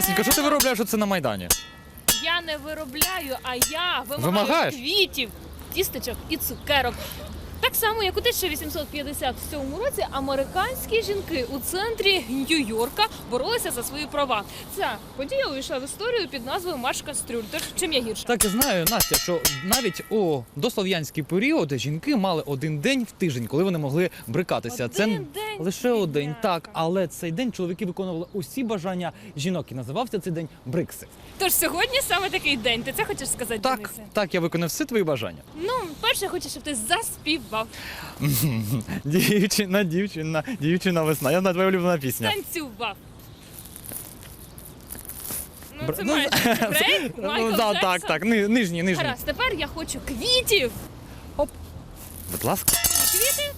Настенька, що ти виробляєш оце на Майдані? Я не виробляю, а я вимагаю Вимагаєш? квітів, тістечок і цукерок. Само, як у 1857 році американські жінки у центрі Нью-Йорка боролися за свої права. Ця подія увійшла в історію під назвою Марш Кастрюль. Тож чим я гірша? Так і знаю, Настя, що навіть у дослов'янський період жінки мали один день в тиждень, коли вони могли брикатися. Це день, лише один, так. Але цей день чоловіки виконували усі бажання жінок і називався цей день брикси. Тож сьогодні саме такий день. Ти це хочеш сказати, Так, Денисе? так, я виконав всі твої бажання. Ну, перше, я хочу, щоб ти заспівав, Дівчина, дівчина, дівчина весна. Я на твоя улюблена пісня. танцював. Ну, це ну, майже брейк, Майкл Ну, да, Джексон. так, так, ни- Нижні, нижні. Гаразд, тепер я хочу квітів. Будь ласка.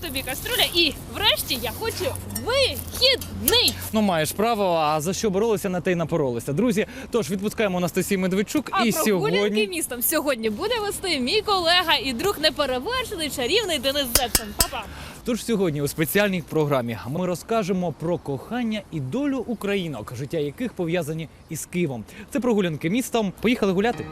Тобі каструля, і врешті я хочу вихідний. Ну, маєш право, а за що боролися, на те й напоролися. Друзі, тож відпускаємо Анастасію Медведчук А і про сьогодні. містом сьогодні буде вести мій колега і друг неперевершений чарівний Денис Зепсен. Папа. Тож сьогодні у спеціальній програмі ми розкажемо про кохання і долю українок, життя яких пов'язані із Києвом. Це прогулянки містом. Поїхали гуляти.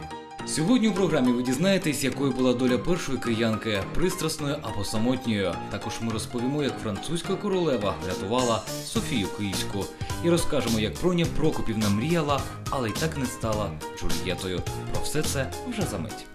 Сьогодні у програмі ви дізнаєтесь, якою була доля першої киянки, пристрасною або самотньою. Також ми розповімо, як французька королева врятувала Софію Київську, і розкажемо, як Броня Прокопівна мріяла, але й так не стала Джульєтою. Про все це вже за мить.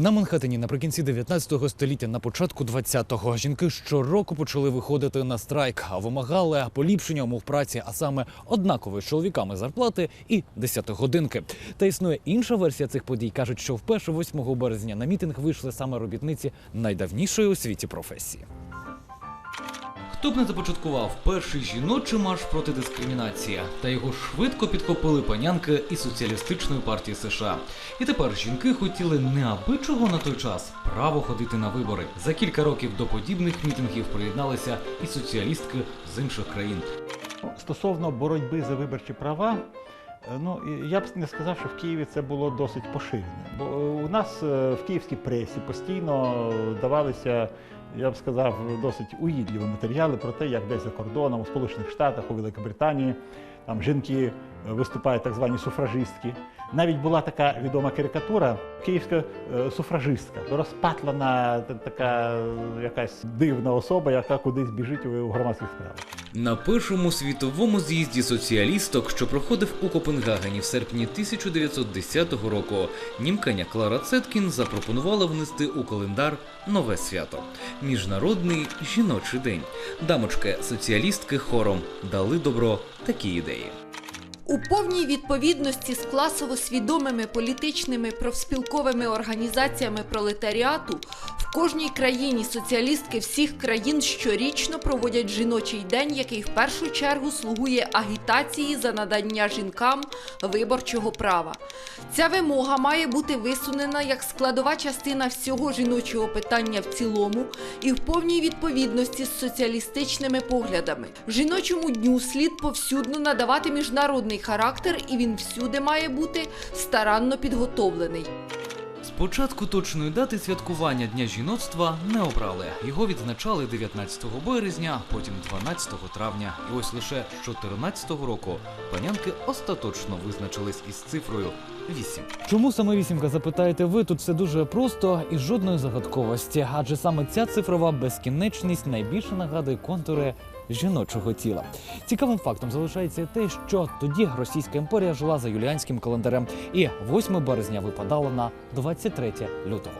На Манхеттені наприкінці 19 століття, на початку 20-го, жінки щороку почали виходити на страйк, а вимагали поліпшення умов праці, а саме однакової з чоловіками зарплати і 10-годинки. Та існує інша версія цих подій. кажуть, що вперше 8 березня на мітинг вийшли саме робітниці найдавнішої у світі професії. Хто б не започаткував перший жіночий марш проти дискримінації, та його швидко підхопили панянки із соціалістичної партії США. І тепер жінки хотіли не аби чого на той час право ходити на вибори. За кілька років до подібних мітингів приєдналися і соціалістки з інших країн. Стосовно боротьби за виборчі права, ну і я б не сказав, що в Києві це було досить поширене. Бо е, у нас е, в київській пресі постійно давалися, я б сказав, досить уїдливі матеріали про те, як десь за кордоном, у Сполучених Штатах, у Великобританії, там жінки е, виступають так звані суфражистки. Навіть була така відома карикатура київська е, суфражистка, розпатлана така е, якась дивна особа, яка кудись біжить у громадських справах. На першому світовому з'їзді соціалісток, що проходив у Копенгагені в серпні 1910 року, німканя Клара Цеткін запропонувала внести у календар нове свято Міжнародний жіночий день. Дамочки соціалістки хором дали добро такі ідеї. У повній відповідності з класово свідомими політичними профспілковими організаціями пролетаріату кожній країні соціалістки всіх країн щорічно проводять жіночий день, який в першу чергу слугує агітації за надання жінкам виборчого права. Ця вимога має бути висунена як складова частина всього жіночого питання в цілому і в повній відповідності з соціалістичними поглядами. Жіночому дню слід повсюдно надавати міжнародний характер, і він всюди має бути старанно підготовлений. Спочатку точної дати святкування Дня жіноцтва не обрали. Його відзначали 19 березня, потім 12 травня. І ось лише з 14 року панянки остаточно визначились із цифрою 8. Чому саме вісімка, запитаєте ви? Тут все дуже просто і жодної загадковості, адже саме ця цифрова безкінечність найбільше нагадує контури жіночого тіла. Цікавим фактом залишається те, що тоді Російська імперія жила за юліанським календарем, і 8 березня випадало на 23 лютого.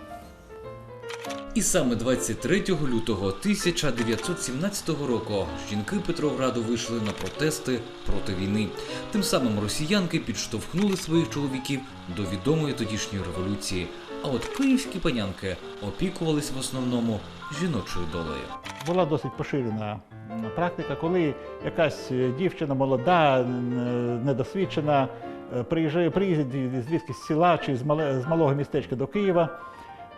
І саме 23 лютого 1917 року жінки Петрограду вийшли на протести проти війни. Тим самим росіянки підштовхнули своїх чоловіків до відомої тодішньої революції. А от київські панянки опікувались в основному жіночою долею. Була досить поширена практика, коли якась е, дівчина молода, недосвідчена, е, приїжджає, приїздить звідки з села чи з, малого містечка до Києва, е,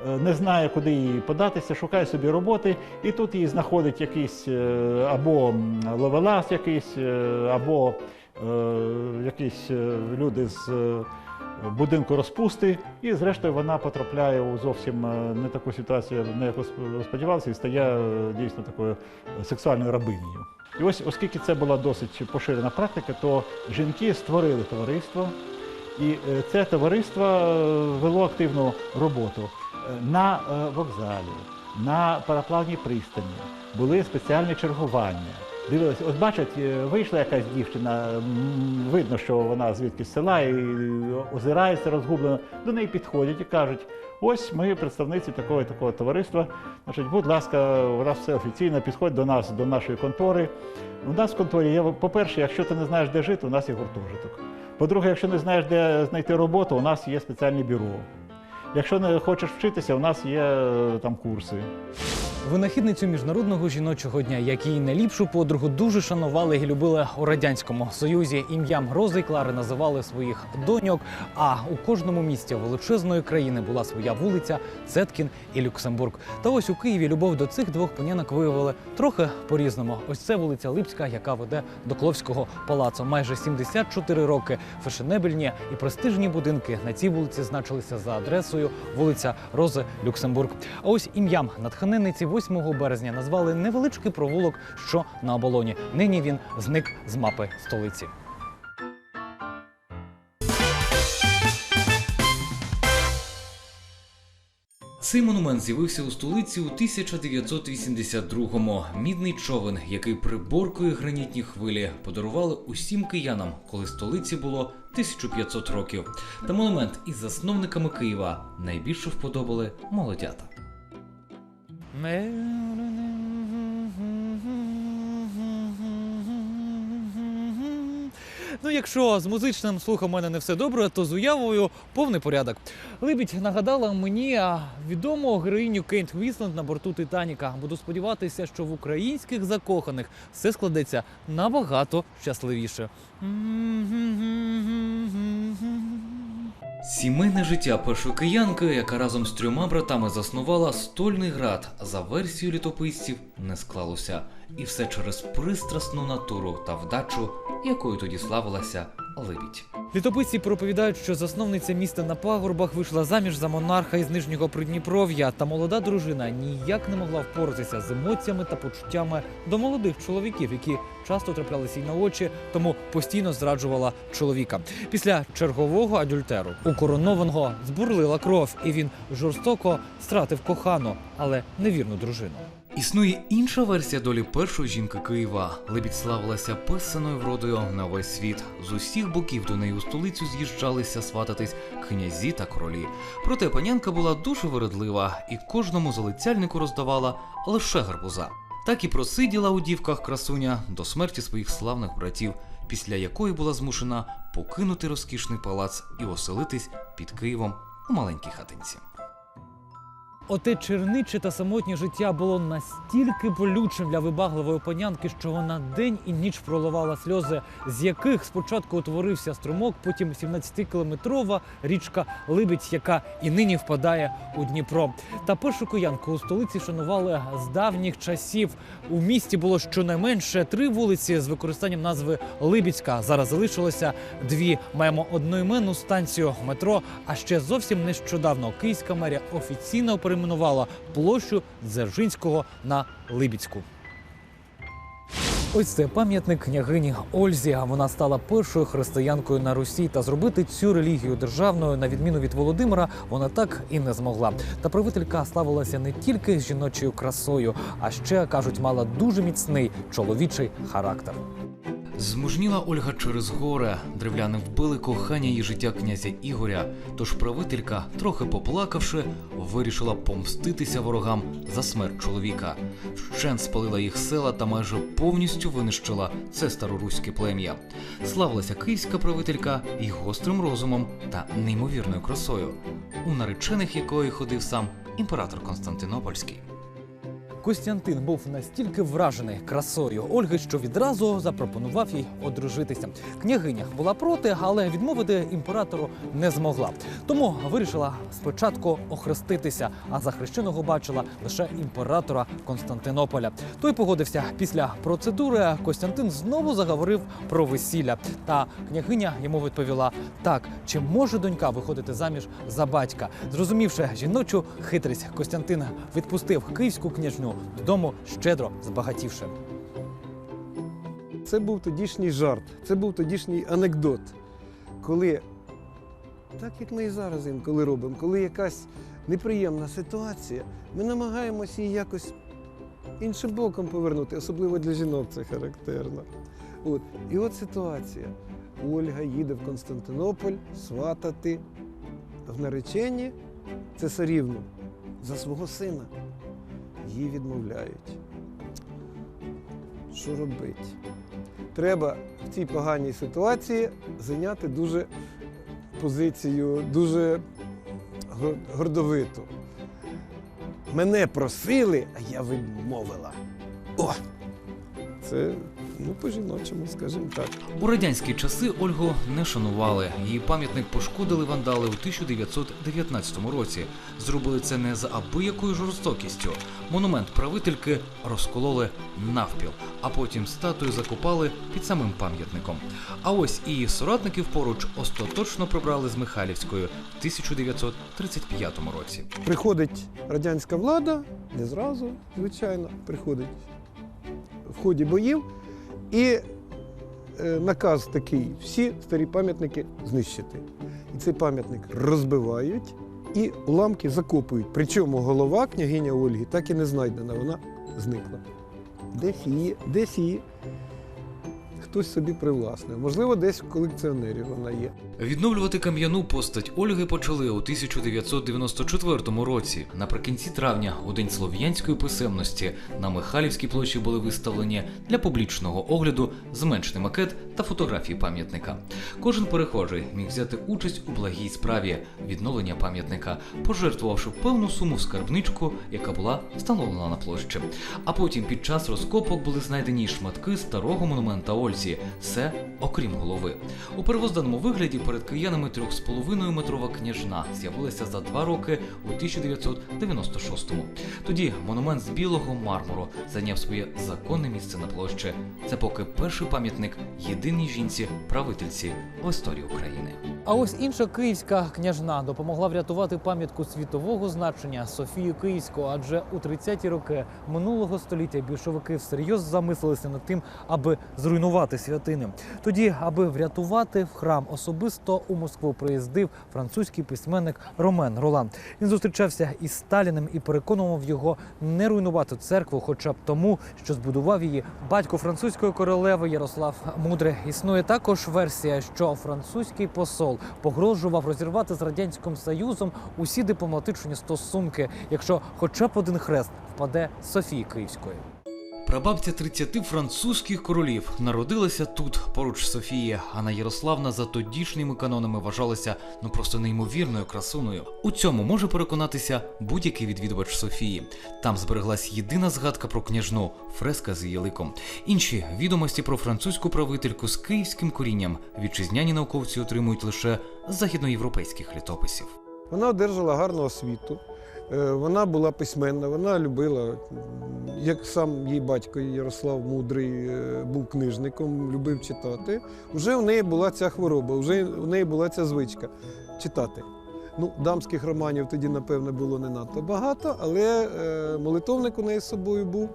не знає, куди їй податися, шукає собі роботи, і тут її знаходить якийсь е, або ловелас якийсь, е, або е, якісь е, люди з е, будинку розпусти, і зрештою вона потрапляє у зовсім е, не таку ситуацію, на яку сп- сподівався, і стає е, дійсно такою е, сексуальною рабинею. І ось, оскільки це була досить поширена практика, то жінки створили товариство, і е, це товариство е, вело активну роботу Е, на е, вокзалі, на параплавній пристані. Були спеціальні чергування. Дивилися, от бачать, е, вийшла якась дівчина, видно, що вона звідки з села і озирається розгублено. До неї підходять і кажуть: ось ми представниці такого такого товариства. Значить, будь ласка, у нас все офіційно, підходь до нас, до нашої контори. У нас в конторі є, по-перше, якщо ти не знаєш, де жити, у нас є гуртожиток. По-друге, якщо не знаєш, де знайти роботу, у нас є спеціальне бюро. Якщо не хочеш вчитися, у нас є е, там курси. Винахідницю міжнародного жіночого дня, як її найліпшу подругу, дуже шанували і любили у радянському союзі. Ім'ям Рози і Клари називали своїх доньок. А у кожному місті величезної країни була своя вулиця, Цеткін і Люксембург. Та ось у Києві любов до цих двох панянок виявили трохи по-різному. Ось це вулиця Липська, яка веде до Кловського палацу. Майже 74 роки. Фешенебельні і престижні будинки на цій вулиці значилися за адресою вулиця Рози Люксембург. А ось ім'ям натхненниці 8 березня назвали невеличкий провулок, що на оболоні. Нині він зник з мапи столиці. Цей монумент з'явився у столиці у 1982-му. Мідний човен, який приборкує гранітні хвилі, подарували усім киянам, коли столиці було 1500 років. Та монумент із засновниками Києва найбільше вподобали молодята. Mais Ну, якщо з музичним слухом мене не все добре, то з уявою повний порядок. Либідь нагадала мені відому героїню Кейт Вісланд на борту Титаніка. Буду сподіватися, що в українських закоханих все складеться набагато щасливіше. Сімейне життя першої киянки, яка разом з трьома братами заснувала стольний град, за версією літописців не склалося. І все через пристрасну натуру та вдачу, якою тоді славилася Либідь. Літописці проповідають, що засновниця міста на пагорбах вийшла заміж за монарха із нижнього Придніпров'я, та молода дружина ніяк не могла впоратися з емоціями та почуттями до молодих чоловіків, які часто траплялися й на очі, тому постійно зраджувала чоловіка. Після чергового адюльтеру у коронованого збурлила кров, і він жорстоко стратив кохану, але невірну дружину. Існує інша версія долі першої жінки Києва. Лебідь славилася писаною вродою на весь світ. З усіх боків до неї у столицю з'їжджалися свататись князі та королі. Проте панянка була дуже вередлива і кожному залицяльнику роздавала лише гарбуза. Так і просиділа у дівках красуня до смерті своїх славних братів, після якої була змушена покинути розкішний палац і оселитись під Києвом у маленькій хатинці. Оте черниче та самотнє життя було настільки болючим для вибагливої панянки, що вона день і ніч проливала сльози, з яких спочатку утворився струмок, потім 17-кілометрова річка Либідь, яка і нині впадає у Дніпро. Та першу киянку у столиці шанували з давніх часів. У місті було щонайменше три вулиці з використанням назви Либідська. Зараз залишилося дві. Маємо одноіменну станцію метро. А ще зовсім нещодавно Київська мерія офіційно перейменувала площу Дзержинського на Либідську. Ось це пам'ятник княгині Ользі. Вона стала першою християнкою на Русі та зробити цю релігію державною, на відміну від Володимира, вона так і не змогла. Та правителька славилася не тільки жіночою красою, а ще кажуть, мала дуже міцний чоловічий характер. Змужніла Ольга через горе. Древляни вбили кохання її життя князя Ігоря. Тож правителька, трохи поплакавши, вирішила помститися ворогам за смерть чоловіка. Вщент спалила їх села та майже повністю винищила це староруське плем'я. Славилася київська правителька і гострим розумом та неймовірною красою, у наречених якої ходив сам імператор Константинопольський. Костянтин був настільки вражений красою Ольги, що відразу запропонував їй одружитися. Княгиня була проти, але відмовити імператору не змогла. Тому вирішила спочатку охреститися, а за хрещеного бачила лише імператора Константинополя. Той погодився після процедури. Костянтин знову заговорив про весілля. Та княгиня йому відповіла: так, чи може донька виходити заміж за батька? Зрозумівши жіночу хитрість, Костянтин відпустив київську княжню додому щедро збагатівши. Це був тодішній жарт, це був тодішній анекдот. Коли, так як ми і зараз інколи робимо, коли якась неприємна ситуація, ми намагаємося її якось іншим боком повернути, особливо для жінок це характерно. От. І от ситуація. Ольга їде в Константинополь сватати в нареченні цесарівну за свого сина. Її відмовляють. Що робити? Треба в цій поганій ситуації зайняти дуже позицію, дуже гордовиту. Мене просили, а я відмовила. О! Це ну, по-жіночому, скажімо так. У радянські часи Ольгу не шанували. Її пам'ятник пошкодили вандали у 1919 році. Зробили це не з абиякою жорстокістю. Монумент правительки розкололи навпіл, а потім статую закопали під самим пам'ятником. А ось і її соратників поруч остаточно прибрали з Михайлівської в 1935 році. Приходить радянська влада, не зразу, звичайно, приходить в ході боїв, і е, наказ такий: всі старі пам'ятники знищити. І цей пам'ятник розбивають і уламки закопують. Причому голова княгиня Ольги так і не знайдена, вона зникла. Десь її, десь її хтось собі привласнив. Можливо, десь в колекціонерів вона є. Відновлювати кам'яну постать Ольги почали у 1994 році. Наприкінці травня, у день слов'янської писемності, на Михайлівській площі були виставлені для публічного огляду зменшений макет та фотографії пам'ятника. Кожен перехожий міг взяти участь у благій справі відновлення пам'ятника, пожертвувавши певну суму в скарбничку, яка була встановлена на площі. А потім під час розкопок були знайдені шматки старого монумента Ользі, все окрім голови. У первозданному вигляді перед киянами 3,5 метрова княжна з'явилася за два роки у 1996-му. Тоді монумент з білого мармуру зайняв своє законне місце на площі. Це поки перший пам'ятник єдиній жінці правительці в історії України. А ось інша київська княжна допомогла врятувати пам'ятку світового значення Софію Київську, адже у 30-ті роки минулого століття більшовики всерйоз замислилися над тим, аби зруйнувати святини. Тоді, аби врятувати храм, особисто у Москву приїздив французький письменник Ромен Ролан. Він зустрічався із Сталіним і переконував його не руйнувати церкву, хоча б тому, що збудував її батько французької королеви Ярослав Мудрий. Існує також версія, що французький посол погрожував розірвати з радянським союзом усі дипломатичні стосунки, якщо хоча б один хрест впаде Софії Київської. Прабабця 30 французьких королів народилася тут, поруч Софії. Анна Ярославна за тодішніми канонами вважалася ну просто неймовірною красуною. У цьому може переконатися будь-який відвідувач Софії. Там збереглась єдина згадка про княжну фреска з її ликом. Інші відомості про французьку правительку з київським корінням вітчизняні науковці отримують лише західноєвропейських літописів. Вона одержала гарну освіту. Е, Вона була письменна, вона любила, як сам її батько Ярослав Мудрий е, був книжником, любив читати. Вже в неї була ця хвороба, вже в неї була ця звичка читати. Ну, дамських романів тоді, напевно, було не надто багато, але е, молитовник у неї з собою був,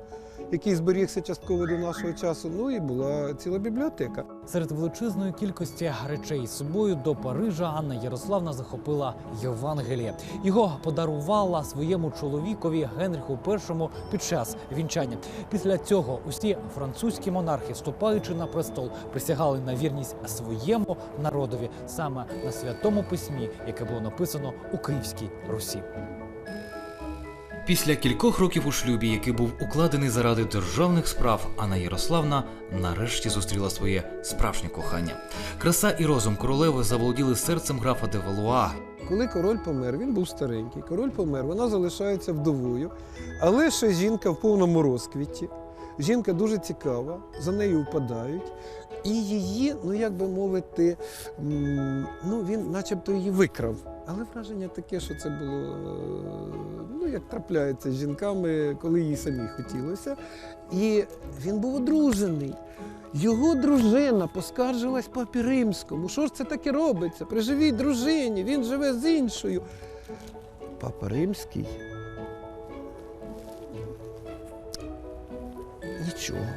який зберігся частково до нашого часу. Ну і була ціла бібліотека. Серед величезної кількості речей з собою до Парижа Анна Ярославна захопила Євангеліє. Його подарувала своєму чоловікові Генріху І під час вінчання. Після цього усі французькі монархи, вступаючи на престол, присягали на вірність своєму народові саме на святому письмі, яке було написано у Київській Русі. Після кількох років у шлюбі, який був укладений заради державних справ, Анна Ярославна нарешті зустріла своє справжнє кохання. Краса і розум королеви заволоділи серцем графа де Валуа. Коли король помер, він був старенький. Король помер, вона залишається вдовою, але ще жінка в повному розквіті. Жінка дуже цікава, за нею впадають. І її, ну як би мовити, ну він начебто її викрав. Але враження таке, що це було, е, ну як трапляється з жінками, коли їй самі хотілося. І він був одружений. Його дружина поскаржилась папі римському. Що ж це таке робиться? При живій дружині, він живе з іншою. Папа Римський. Нічого.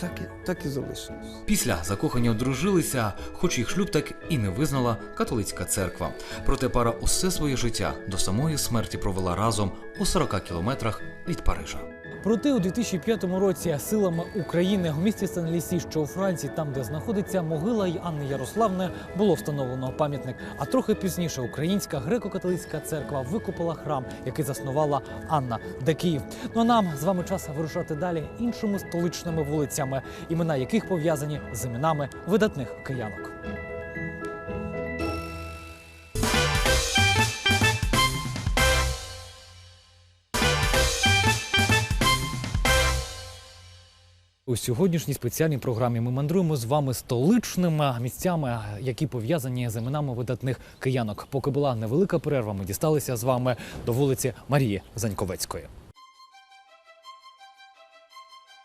Так і, так і залишилось. Після закохання одружилися, хоч їх шлюб так і не визнала католицька церква. Проте пара усе своє життя до самої смерті провела разом у 40 кілометрах від Парижа. Проте у 2005 році силами України у місті Сен-Лісі, що у Франції, там де знаходиться могила й Анни Ярославни, було встановлено пам'ятник. А трохи пізніше Українська греко-католицька церква викупила храм, який заснувала Анна де Київ. Ну а нам з вами час вирушати далі іншими столичними вулицями, імена яких пов'язані з іменами видатних киянок. У сьогоднішній спеціальній програмі ми мандруємо з вами столичними місцями, які пов'язані з іменами видатних киянок. Поки була невелика перерва, ми дісталися з вами до вулиці Марії Заньковецької.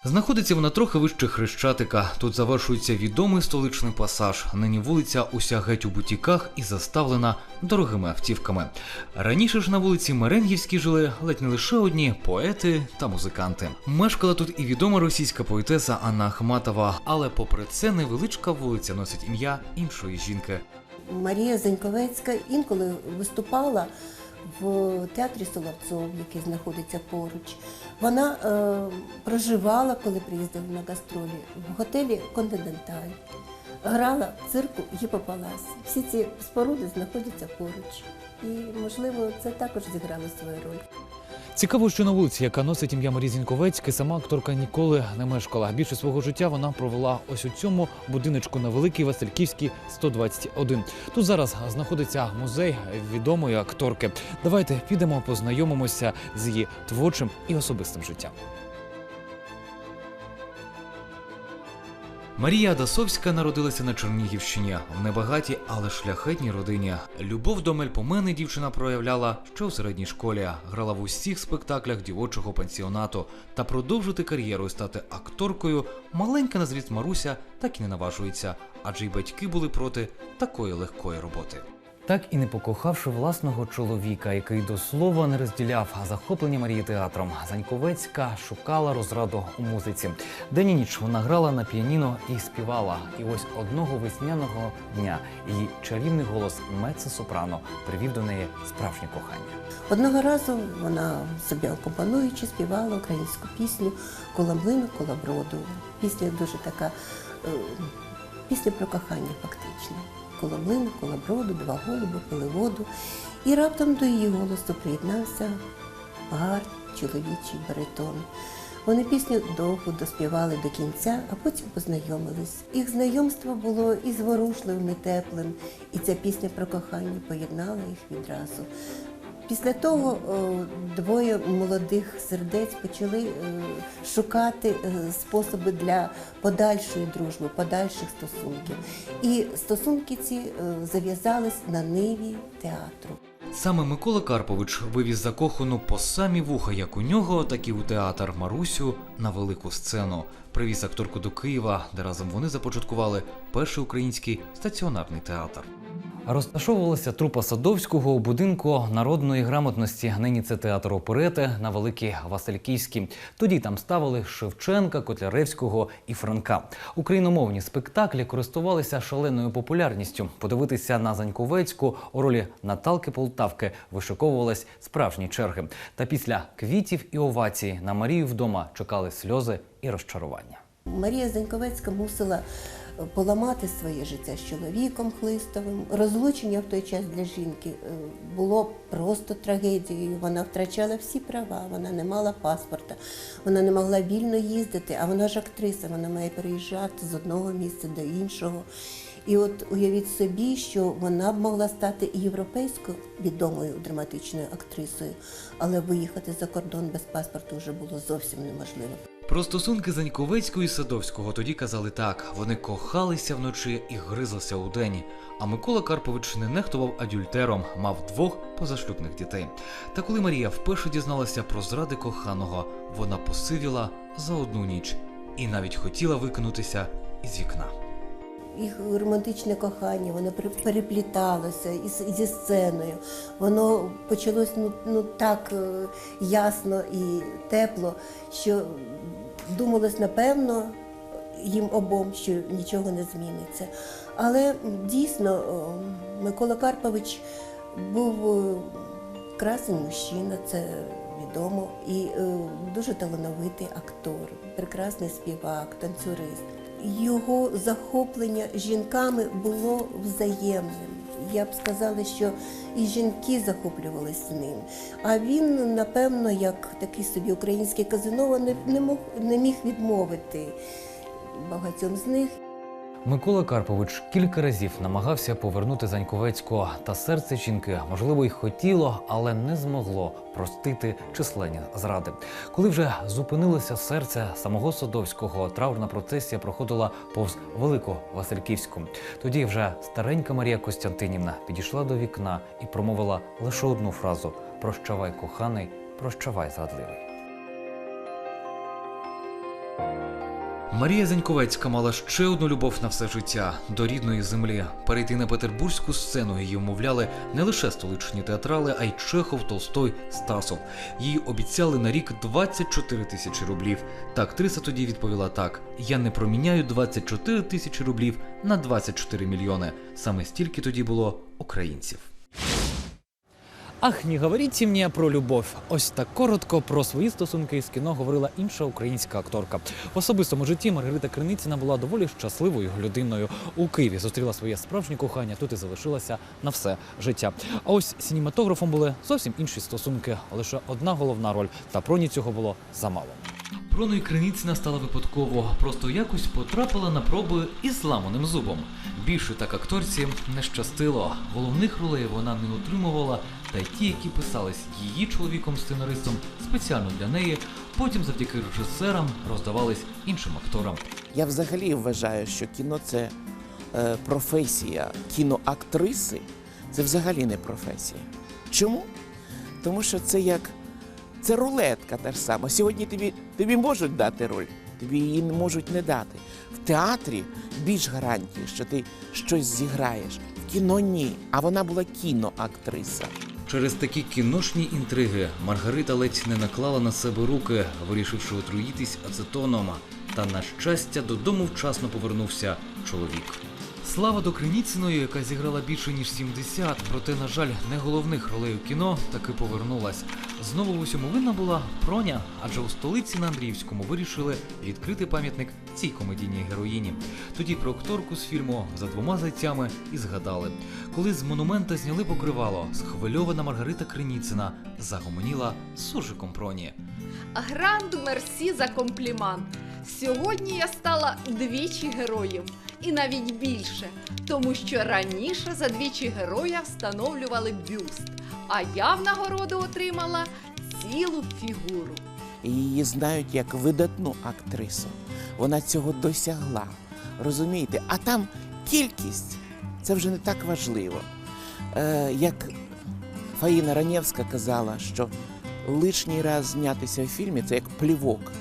Знаходиться вона трохи вище Хрещатика. Тут завершується відомий столичний пасаж. Нині вулиця уся геть у бутіках і заставлена дорогими автівками. Раніше ж на вулиці Меренгівській жили ледь не лише одні поети та музиканти. Мешкала тут і відома російська поетеса Анна Ахматова, але попри це невеличка вулиця носить ім'я іншої жінки. Марія Заньковецька інколи виступала в театрі Соловцов, який знаходиться поруч. Вона е, проживала, коли приїздила на гастролі, в готелі Континенталь. Грала в цирку Гіпопалас. Всі ці споруди знаходяться поруч. І, можливо, це також зіграло свою роль. Цікаво, що на вулиці, яка носить ім'я Марі Зіньковецької, сама акторка ніколи не мешкала. Більше свого життя вона провела ось у цьому будиночку на Великій Васильківській 121. Тут зараз знаходиться музей відомої акторки. Давайте підемо познайомимося з її творчим і особистим життям. Марія Адасовська народилася на Чернігівщині в небагатій, але шляхетній родині. Любов до мельпомени дівчина проявляла ще у середній школі, грала в усіх спектаклях дівочого пансіонату та продовжити кар'єру і стати акторкою. Маленька на зріст Маруся так і не наважується, адже й батьки були проти такої легкої роботи. Так і не покохавши власного чоловіка, який до слова не розділяв захоплення Марії театром, Заньковецька шукала розраду у музиці. День і ніч вона грала на піаніно і співала. І ось одного весняного дня її чарівний голос меццо-сопрано привів до неї справжнє кохання. Одного разу вона собі акомпануючи співала українську пісню Кола млину, кола броду. Пісня дуже така, е, пісня про кохання фактично. Коло млину, коло броду, два голуби, пили воду. І раптом до її голосу приєднався гарний чоловічий баритон. Вони пісню довго доспівали до кінця, а потім познайомились. Їх знайомство було і зворушливим, і теплим, і ця пісня про кохання поєднала їх відразу. Після того двоє молодих сердець почали е, шукати е, способи для подальшої дружби, подальших стосунків. І стосунки ці е, зав'язались на ниві театру. Саме Микола Карпович вивіз закохану по самі вуха, як у нього, так і у театр Марусю на велику сцену. Привіз акторку до Києва, де разом вони започаткували перший український стаціонарний театр. Розташовувалася трупа Садовського у будинку народної грамотності. Нині це театр оперети на Великій Васильківській. Тоді там ставили Шевченка, Котляревського і Франка. Україномовні спектаклі користувалися шаленою популярністю. Подивитися на Заньковецьку у ролі Наталки Полтавки вишиковувались справжні черги. Та після квітів і овацій на Марію вдома чекали сльози і розчарування. Марія Заньковецька мусила поламати своє життя з чоловіком хлистовим. Розлучення в той час для жінки е, було просто трагедією. Вона втрачала всі права, вона не мала паспорта, вона не могла вільно їздити, а вона ж актриса, вона має переїжджати з одного місця до іншого. І от уявіть собі, що вона б могла стати і європейсько відомою драматичною актрисою, але виїхати за кордон без паспорту вже було зовсім неможливо. Про стосунки Заньковецького і Садовського тоді казали так: вони кохалися вночі і гризлися удень. А Микола Карпович не нехтував адюльтером, мав двох позашлюбних дітей. Та коли Марія вперше дізналася про зради коханого, вона посивіла за одну ніч і навіть хотіла викинутися із вікна. Їх романтичне кохання, воно пере- перепліталося із, зі сценою. Воно почалось ну, ну так е, ясно і тепло, що думалось, напевно, їм обом, що нічого не зміниться. Але дійсно Микола Карпович був е, красний мужчина, це відомо, і е, дуже талановитий актор, прекрасний співак, танцюрист. Його захоплення жінками було взаємним. Я б сказала, що і жінки захоплювалися ним. А він, напевно, як такий собі український казинова, не, не, мог, не міг відмовити багатьом з них. Микола Карпович кілька разів намагався повернути Заньковецького, та серце жінки, можливо, й хотіло, але не змогло простити численні зради. Коли вже зупинилося серце самого Садовського, траурна процесія проходила повз Велику Васильківську. Тоді вже старенька Марія Костянтинівна підійшла до вікна і промовила лише одну фразу: Прощавай, коханий, прощавай, зрадливий. Марія Заньковецька мала ще одну любов на все життя до рідної землі. Перейти на петербурзьку сцену її умовляли не лише столичні театрали, а й Чехов, Толстой, Стасов. Їй обіцяли на рік 24 тисячі рублів. Та актриса тоді відповіла так: я не проміняю 24 тисячі рублів на 24 мільйони. Саме стільки тоді було українців. Ах, не говоріть мені про любов. Ось так коротко про свої стосунки із кіно говорила інша українська акторка. В особистому житті Маргарита Криницина була доволі щасливою людиною. У Києві зустріла своє справжнє кохання, тут і залишилася на все життя. А ось з синематографом були зовсім інші стосунки. Лише одна головна роль, та проні цього було замало. Проною Криницина стала випадково, просто якось потрапила на проби із зламаним зубом. Більше так акторці не щастило. Головних ролей вона не отримувала, та й ті, які писались її чоловіком-сценаристом спеціально для неї, потім завдяки режисерам роздавались іншим акторам. Я взагалі вважаю, що кіно це е, професія. Кіноактриси це взагалі не професія. Чому? Тому що це як це рулетка та ж сама. Сьогодні тобі, тобі можуть дати роль, тобі її можуть не дати. В театрі більш гарантії, що ти щось зіграєш. В кіно ні. А вона була кіноактриса. Через такі кіношні інтриги Маргарита ледь не наклала на себе руки, вирішивши отруїтись ацетоном. Та на щастя додому вчасно повернувся чоловік. Слава до Криніциної, яка зіграла більше ніж 70, проте, на жаль, не головних ролей у кіно, таки повернулась. Знову в усьому винна була Проня, адже у столиці на Андріївському вирішили відкрити пам'ятник цій комедійній героїні. Тоді про акторку з фільму за двома зайцями і згадали. Коли з монумента зняли покривало, схвильована Маргарита Криніцина загомоніла з суржиком Проні. Гранду мерсі за комплімент. Сьогодні я стала двічі героєм, і навіть більше, тому що раніше за двічі героя встановлювали бюст, а я в нагороду отримала цілу фігуру. Її знають як видатну актрису. Вона цього досягла. Розумієте? А там кількість це вже не так важливо. Е, як Фаїна Ранєвська казала, що лишній раз знятися в фільмі це як плівок.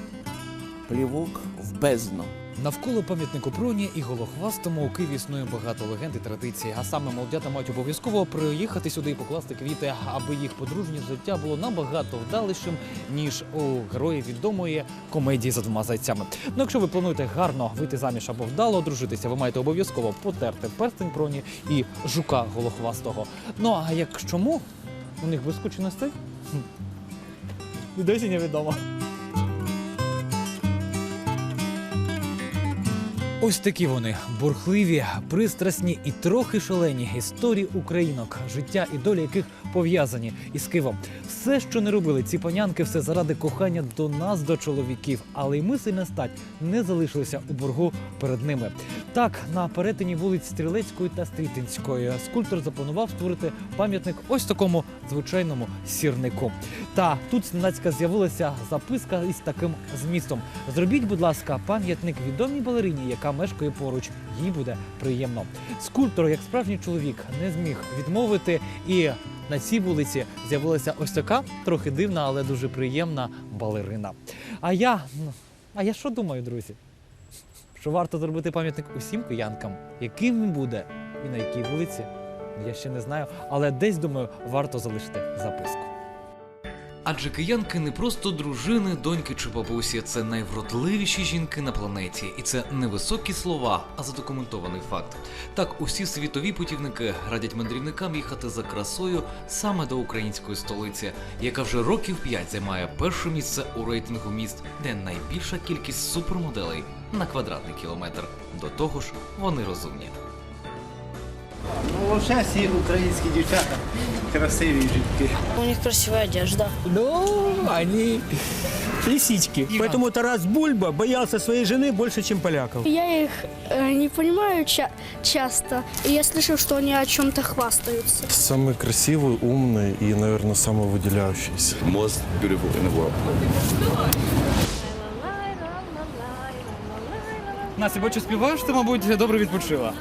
Плівок в бездну. Навколо пам'ятнику Проні і Голохвастому у Києві існує багато легенд і традицій. А саме молодята мають обов'язково приїхати сюди і покласти квіти, аби їх подружнє життя було набагато вдалішим, ніж у героїв відомої комедії за двома зайцями. Ну, якщо ви плануєте гарно вийти заміж або вдало одружитися, ви маєте обов'язково потерти перстень Проні і жука Голохвастого. Ну а як чому у них скучностей? Хм. Досі невідомо. Ось такі вони бурхливі, пристрасні і трохи шалені історії українок, життя і доля яких пов'язані із Києвом. Все, що не робили ці панянки, все заради кохання до нас, до чоловіків. Але й ми сильна стать не залишилися у боргу перед ними. Так, на перетині вулиць Стрілецької та Стрітинської скульптор запланував створити пам'ятник ось такому звичайному сірнику. Та тут зненацька з'явилася записка із таким змістом: зробіть, будь ласка, пам'ятник відомій балерині, яка мешкає поруч. Їй буде приємно. Скульптор, як справжній чоловік, не зміг відмовити і. На цій вулиці з'явилася ось така трохи дивна, але дуже приємна балерина. А я, ну, а я що думаю, друзі? Що варто зробити пам'ятник усім киянкам, яким він буде і на якій вулиці, я ще не знаю, але десь думаю, варто залишити записку. Адже киянки не просто дружини, доньки чи бабусі, це найвродливіші жінки на планеті, і це не високі слова, а задокументований факт. Так, усі світові путівники радять мандрівникам їхати за красою саме до української столиці, яка вже років п'ять займає перше місце у рейтингу міст, де найбільша кількість супермоделей на квадратний кілометр. До того ж, вони розумні. Ну, взагалі всі українські дівчата красиві жінки. У них красивая одежда. Ну, они лисички. Поэтому Тарас Бульба боялся своей жены больше, чем поляков. Я их э, не понимаю ча- часто. И я слышал, что они о чем-то хвастаются. Самый красивый, умный и, наверное, самый выделяющийся. most beautiful in the world. Настя, бачу, співаєш, ти, мабуть, добре відпочила.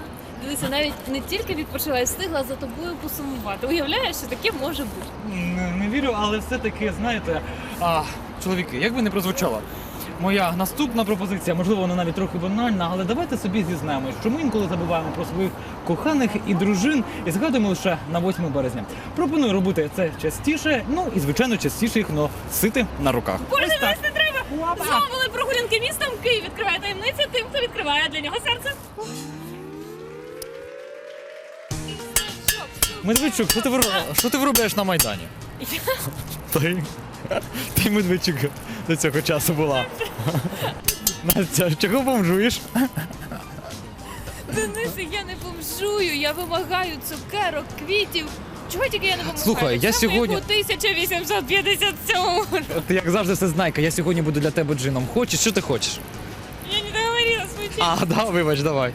Дивися, навіть не тільки відпочила, я встигла за тобою посумувати. Уявляєш, що таке може бути. Не, не вірю, але все-таки, знаєте, а, чоловіки, як би не прозвучало. Моя наступна пропозиція, можливо, вона навіть трохи банальна, але давайте собі зізнаємось, що ми інколи забуваємо про своїх коханих і дружин і згадуємо лише на 8 березня. Пропоную робити це частіше, ну і звичайно частіше їх носити на руках. Боже, нас не треба! Знову прогулянки містом Київ відкриває таємниці тим, хто відкриває для нього серце. Медведчук, що ти вир- що ти виробляєш на Майдані? Ти, ти Медведчук до цього часу була. Настя, чого бомжуєш? Денисе, я не бомжую, я вимагаю цукерок, квітів. Чого тільки я не вимагаю? Слухай, я Саме сьогодні- як у 1857 Ти як завжди все знайка, я сьогодні буду для тебе джином. Хочеш, що ти хочеш? Я не договорила случайно. А, да, вибач, давай.